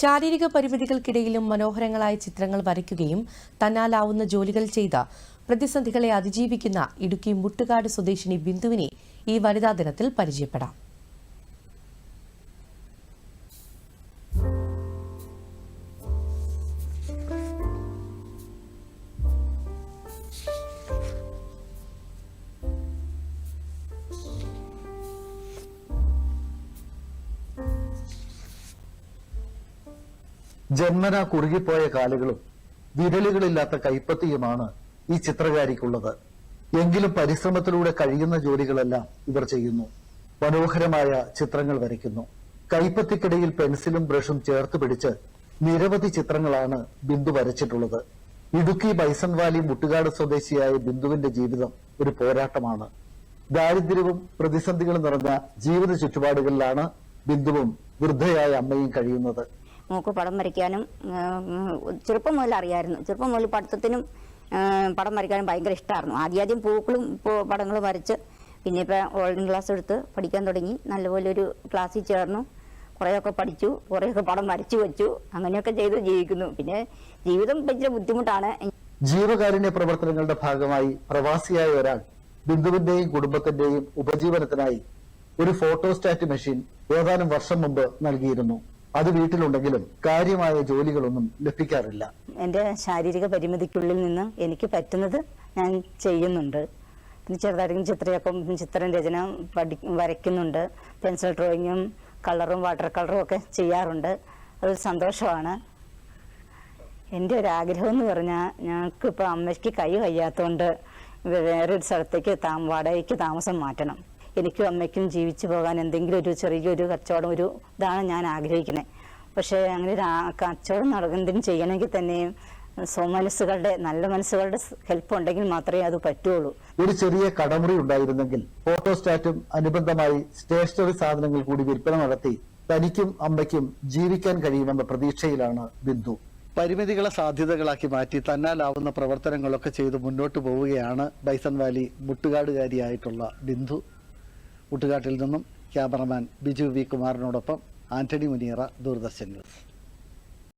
ശാരീരിക പരിമിതികൾക്കിടയിലും മനോഹരങ്ങളായ ചിത്രങ്ങൾ വരയ്ക്കുകയും തന്നാലാവുന്ന ജോലികൾ ചെയ്ത പ്രതിസന്ധികളെ അതിജീവിക്കുന്ന ഇടുക്കി മുട്ടുകാട് സ്വദേശിനി ബിന്ദുവിനെ ഈ വനിതാ ദിനത്തിൽ പരിചയപ്പെടാം. ജന്മന കുറുകിപ്പോയ കാലുകളും വിരലുകളില്ലാത്ത കൈപ്പത്തിയുമാണ് ഈ ചിത്രകാരിക്കുള്ളത്. എങ്കിലും പരിശ്രമത്തിലൂടെ കഴിയുന്ന ജോലികളെല്ലാം ഇവർ ചെയ്യുന്നു. മനോഹരമായ ചിത്രങ്ങൾ വരയ്ക്കുന്നു. കൈപ്പത്തിക്കിടയിൽ പെൻസിലും ബ്രഷും ചേർത്ത് പിടിച്ച് നിരവധി ചിത്രങ്ങളാണ് ബിന്ദു വരച്ചിട്ടുള്ളത്. ഇടുക്കി ബൈസൺ വാലി മുട്ടുകാട് സ്വദേശിയായ ബിന്ദുവിന്റെ ജീവിതം ഒരു പോരാട്ടമാണ്. ദാരിദ്ര്യവും പ്രതിസന്ധികളും നിറഞ്ഞ ജീവിത ചുറ്റുപാടുകളിലാണ് ബിന്ദുവും വൃദ്ധയായ അമ്മയും കഴിയുന്നത്. മോക്ക് പടം വരയ്ക്കാനും ചെറുപ്പം മുതൽ അറിയായിരുന്നു. ചെറുപ്പം മുതൽ പഠിത്തത്തിനും പടം വരയ്ക്കാനും ഭയങ്കര ഇഷ്ടമായിരുന്നു ആദ്യം ആദ്യം പൂക്കളും പടങ്ങളും വരച്ച് പിന്നെ ഇപ്പം ഓൺലൈൻ ക്ലാസ് എടുത്ത് പഠിക്കാൻ തുടങ്ങി. നല്ലപോലെ ഒരു ക്ലാസ്സിൽ ചേർന്നു. കുറേയൊക്കെ പഠിച്ചു. കുറേയൊക്കെ പടം വരച്ചു വെച്ചു. അങ്ങനെയൊക്കെ ചെയ്ത് ജീവിക്കുന്നു. പിന്നെ ജീവിതം ഭയങ്കര ബുദ്ധിമുട്ടാണ്. ജീവകാരുണ്യ പ്രവർത്തനങ്ങളുടെ ഭാഗമായി പ്രവാസിയായ ഒരാൾ ബിന്ദുവിന്റെയും കുടുംബത്തിന്റെയും ഉപജീവനത്തിനായി ഒരു ഫോട്ടോസ്റ്റാറ്റ് മെഷീൻ ഏതാനും വർഷം മുമ്പ് നൽകിയിരുന്നു. അത് വീട്ടിലുണ്ടെങ്കിലും കാര്യമായ ജോലികളൊന്നും ലഭിക്കാറില്ല. എന്റെ ശാരീരിക പരിമിതിക്കുള്ളിൽ നിന്ന് എനിക്ക് പറ്റുന്നത് ഞാൻ ചെയ്യുന്നുണ്ട്. ചെറുതായിട്ട് ചിത്രയൊപ്പം ചിത്രം രചന പഠി വരയ്ക്കുന്നുണ്ട്. പെൻസിൽ ഡ്രോയിങ്ങും കളറും വാട്ടർ കളറും ഒക്കെ ചെയ്യാറുണ്ട്. അതൊരു സന്തോഷമാണ്. എന്റെ ഒരു ആഗ്രഹം എന്ന് പറഞ്ഞാൽ ഞങ്ങൾക്ക് ഇപ്പോൾ അമ്മയ്ക്ക് കൈ വയ്യാത്തതുകൊണ്ട് വേറൊരു സ്ഥലത്തേക്ക് താ വാടകയ്ക്ക് താമസം മാറ്റണം. എനിക്കും അമ്മയ്ക്കും ജീവിച്ചു പോകാൻ എന്തെങ്കിലും ഒരു ചെറിയൊരു കച്ചവടം ഒരു ഇതാണ് ഞാൻ ആഗ്രഹിക്കുന്നത്. പക്ഷേ അങ്ങനെ ഒരു കച്ചവടം നടക്കുന്നതിന് ചെയ്യണമെങ്കിൽ തന്നെയും സ്വമനസ്സുകളുടെ നല്ല മനസ്സുകളുടെ ഹെൽപ്പ് ഉണ്ടെങ്കിൽ മാത്രമേ അത് പറ്റുള്ളൂ. ഒരു ചെറിയ കടമുറി ഉണ്ടായിരുന്നെങ്കിൽ ഫോട്ടോസ്റ്റാറ്റും അനുബന്ധമായി സ്റ്റേഷനറി സാധനങ്ങൾ കൂടി വിൽപ്പന നടത്തി തനിക്കും അമ്മയ്ക്കും ജീവിക്കാൻ കഴിയുമെന്ന പ്രതീക്ഷയിലാണ് ബിന്ദു. പരിമിതികളെ സാധ്യതകളാക്കി മാറ്റി തന്നാലാവുന്ന പ്രവർത്തനങ്ങളൊക്കെ ചെയ്ത് മുന്നോട്ട് പോവുകയാണ് ബൈസൺ വാലി മുട്ടുകാടുകാരിയായിട്ടുള്ള ബിന്ദു. മുട്ടുകാട്ടിൽ നിന്നും ക്യാമറമാൻ ബിജു വി കുമാറിനോടൊപ്പം ആന്റണി മുനിയറ ദൂരദർശൻ ന്യൂസ്